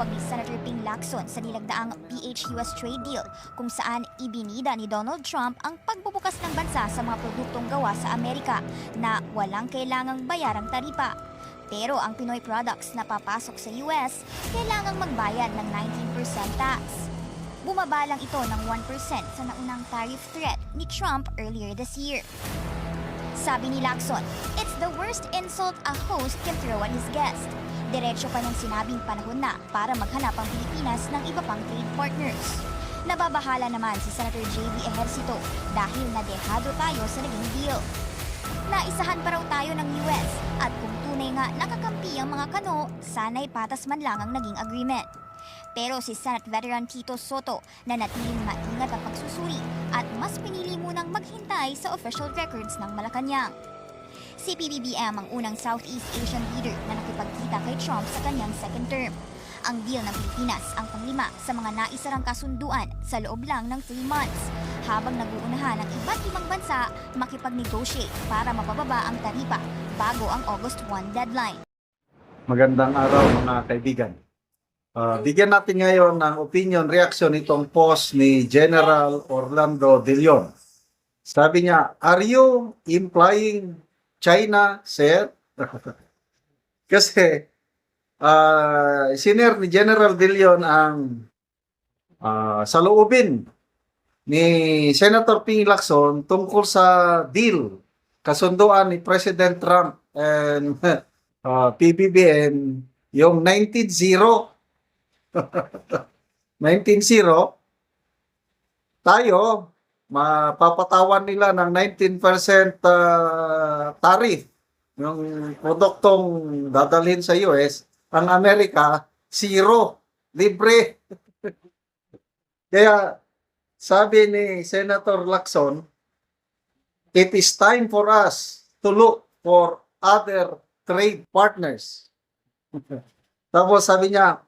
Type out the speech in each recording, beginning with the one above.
ipinatawag ni Senator Ping Lacson sa nilagdaang PH-US trade deal kung saan ibinida ni Donald Trump ang pagbubukas ng bansa sa mga produktong gawa sa Amerika na walang kailangang bayarang taripa. Pero ang Pinoy products na papasok sa US, kailangang magbayad ng 19% tax. Bumaba lang ito ng 1% sa naunang tariff threat ni Trump earlier this year. Sabi ni Lacson, it's the worst insult a host can throw at his guest. Diretso pa niyang sinabing panahon na para maghanap ang Pilipinas ng iba pang trade partners. Nababahala naman si Senator J.B. Ejercito dahil nadehado tayo sa naging deal. Naisahan pa raw tayo ng US at kung tunay nga nakakampi ang mga kano, sana'y patas man lang ang naging agreement. Pero si Senate veteran Tito Soto na natiling maingat ang pagsusuri at mas pinili munang maghintay sa official records ng Malacanang. Si PBBM ang unang Southeast Asian leader na nakipagkita kay Trump sa kanyang second term. Ang deal ng Pilipinas ang panglima sa mga naisarang kasunduan sa loob lang ng 3 months, habang naguunahan ang iba't ibang bansa makipag-negotiate para mapababa ang taripa bago ang August 1 deadline. Magandang araw mga kaibigan. Ah, bigyan natin ngayon ng opinion reaction itong post ni General Orlando De Leon. Sabi niya, are you implying China said? Kasi uh, siner ni General De Leon ang ah, saloobin ni Senator Ping Lacson tungkol sa deal kasunduan ni President Trump and uh, PBBM yung 19-0 19-0 tayo mapapatawan nila ng 19% uh, tariff yung produktong dadalhin sa US ang Amerika zero. Libre. Kaya sabi ni Senator Lacson it is time for us to look for other trade partners. Tapos sabi niya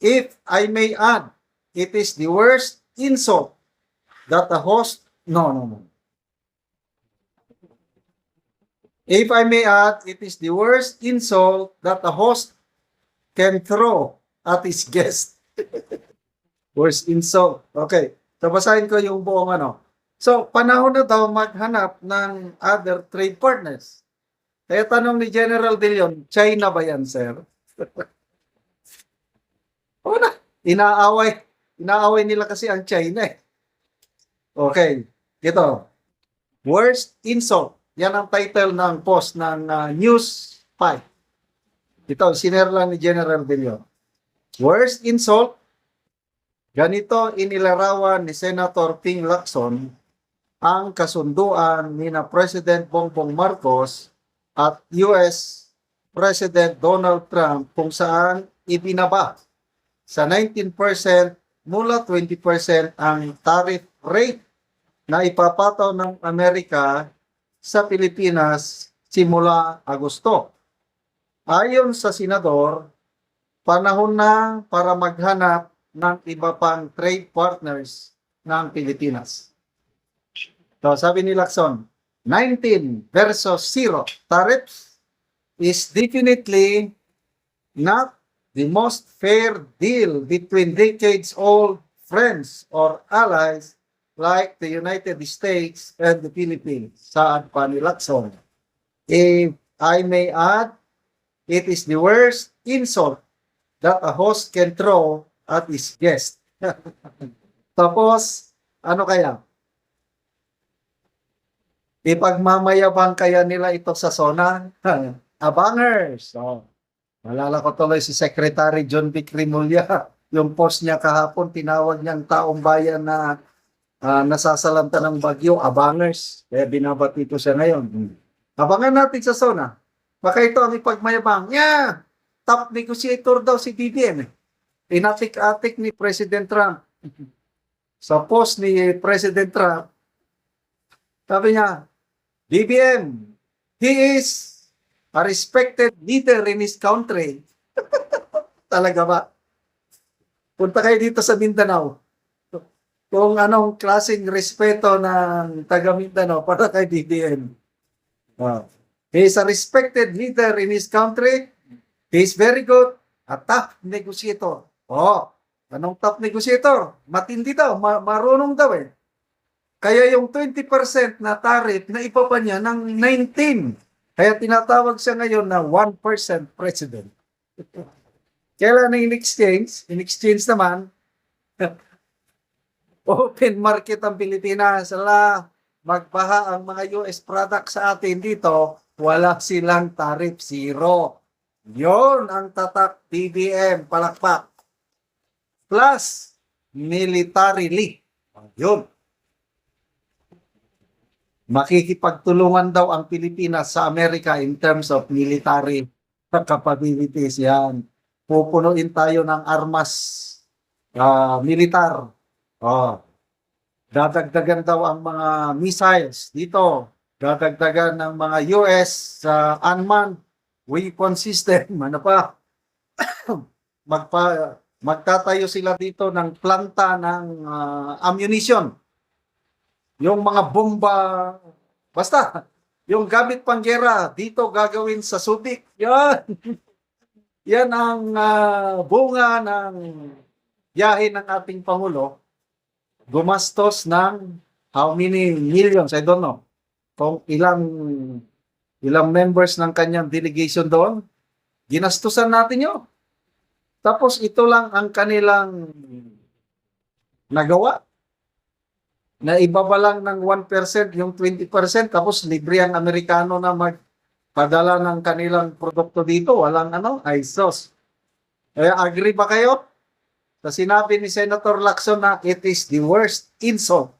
If I may add, it is the worst insult that a host. No, no, no. If I may add, it is the worst insult that a host can throw at his guest. worst insult. Okay. So, ko yung buong ano. So, panahon na daw maghanap ng other trade partners. Kaya tanong ni General De Leon, China ba yan, sir? Oo na. Inaaway. Inaaway nila kasi ang China eh. Okay. Ito. Worst insult. Yan ang title ng post ng uh, News 5. Ito, sinerla ni General Leon. Worst insult. Ganito inilarawan ni Senator Ping Lacson ang kasunduan ni na President Bongbong Marcos at US President Donald Trump kung saan ibinaba sa 19% mula 20% ang tariff rate na ipapataw ng Amerika sa Pilipinas simula Agosto. Ayon sa senador, panahon na para maghanap ng iba pang trade partners ng Pilipinas. So, sabi ni Lacson, 19 versus 0 tariffs is definitely not the most fair deal between decades-old friends or allies like the United States and the Philippines. Saan pa? If I may add, it is the worst insult that a host can throw at his guest. Tapos, ano kaya? Ipagmamayabang kaya nila ito sa zona? Abangers! Oh. Malala ko tuloy si Secretary John Vic Rimulya. Yung post niya kahapon, tinawag niyang taong bayan na uh, nasasalanta ng bagyo, abangers. Kaya binabati ko siya ngayon. Abangan natin sa zona. Baka ito ang ipagmayabang. Yeah! Top negotiator daw si BBM. Inatik-atik ni President Trump. sa post ni President Trump, sabi niya, BBM, he is a respected leader in his country. Talaga ba? Punta kayo dito sa Mindanao. Kung anong klaseng respeto ng taga Mindanao para kay BBM. Wow. He is a respected leader in his country. He is very good, a tough negotiator. Oh, anong top negotiator? Matindi daw, ma- marunong daw eh. Kaya yung 20% na tariff na ipa pa ng 19. Kaya tinatawag siya ngayon na 1% president. Kailan in exchange? In exchange naman, open market ang Pilipinas. Ala, magbaha ang mga US products sa atin dito, wala silang tariff zero. Yon ang tatak BBM palakpak. Plus, militarily. Yun. Makikipagtulungan daw ang Pilipinas sa Amerika in terms of military capabilities. Yan. Pupunuin tayo ng armas ah, militar. Oh. Dadagdagan daw ang mga missiles dito. Dadagdagan ng mga US sa unmanned weapon system. Ano pa? Magpa, magtatayo sila dito ng planta ng ah, ammunition. Yung mga bomba, basta, yung gamit panggera, dito gagawin sa Subic. Yan. Yan ang ah, bunga ng biyahe ng ating Pangulo. Gumastos ng how many millions? I don't know. Kung ilang ilang members ng kanyang delegation doon, ginastusan natin yun. Tapos ito lang ang kanilang nagawa na ibaba lang ng 1% yung 20% tapos libre ang Amerikano na magpadala ng kanilang produkto dito. Walang ano, ay sos. Eh, agree ba kayo? Sa sinabi ni Senator Lacson na it is the worst insult.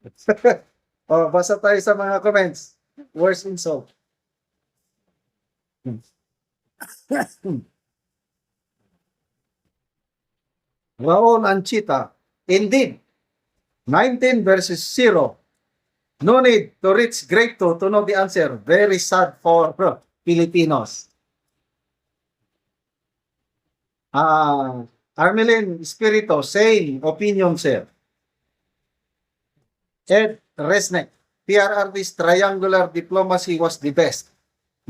oh, basa tayo sa mga comments. Worst insult. Raon Anchita. Indeed, 19 versus 0. No need to reach grade 2 to know the answer. Very sad for Filipinos. Ah, Armelin Espirito, same opinion, sir. Ed Resnick, PRRD's triangular diplomacy was the best.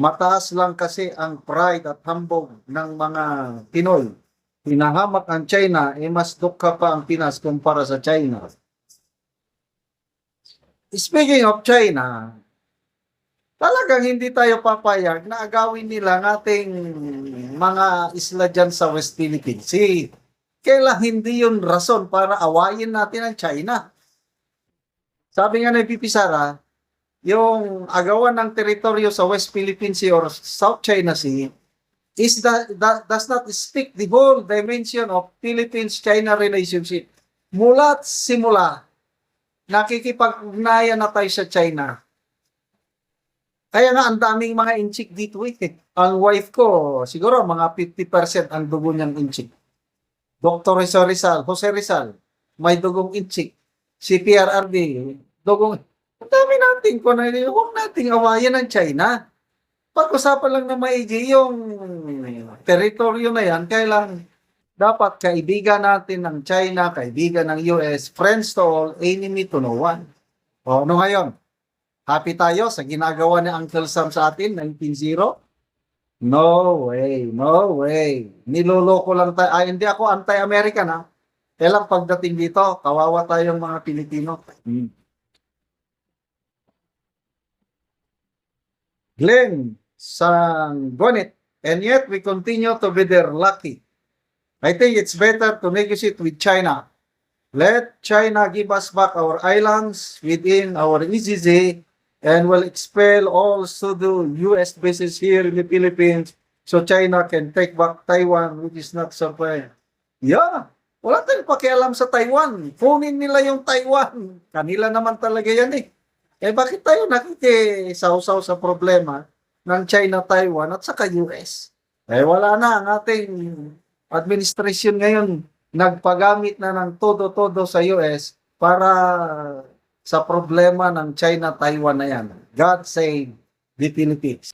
Mataas lang kasi ang pride at hambog ng mga Pinoy. Hinahamak ang China, eh mas dukha pa ang Pinas kumpara sa China. Speaking of China, talagang hindi tayo papayag na agawin nila ang ating mga isla dyan sa West Philippines. Si, kailan hindi yun rason para awayin natin ang China. Sabi nga ni Pipi Sara, yung agawan ng teritoryo sa West Philippine Sea or South China Sea is that, that does not speak the whole dimension of Philippines-China relationship. Mula't simula, nakikipag-ugnayan na tayo sa China. Kaya nga, ang daming mga inchik dito eh. Ang wife ko, siguro mga 50% ang dugo niyang inchik. Dr. Rizal Rizal, Jose Rizal, may dugong inchik. Si PRRD, dugong... Ang dami natin ko na huwag nating awayan ng China. Pag-usapan lang na maigi yung teritoryo na yan, kailang dapat kaibigan natin ng China, kaibigan ng US, friends to all, enemy to no one. O, ano ngayon? Happy tayo sa ginagawa ni Uncle Sam sa atin, 19-0? No way, no way. Niloloko lang tayo. Ay, hindi ako anti-American ha. Kailang pagdating dito, kawawa tayong mga Pilipino. Hmm. Glenn Sanggonit, and yet we continue to be their lucky. I think it's better to negotiate with China. Let China give us back our islands within our ECZ and will expel all pseudo US bases here in the Philippines so China can take back Taiwan, which is not fair. Yeah, wala tayong pakialam sa Taiwan. Kunin nila yung Taiwan. Kanila naman talaga yan eh. Eh bakit tayo nakikisaw-saw sa problema ng China, Taiwan at saka US? Eh wala na ang ating administration ngayon nagpagamit na ng todo-todo sa US para sa problema ng China, Taiwan na yan. God save the Philippines.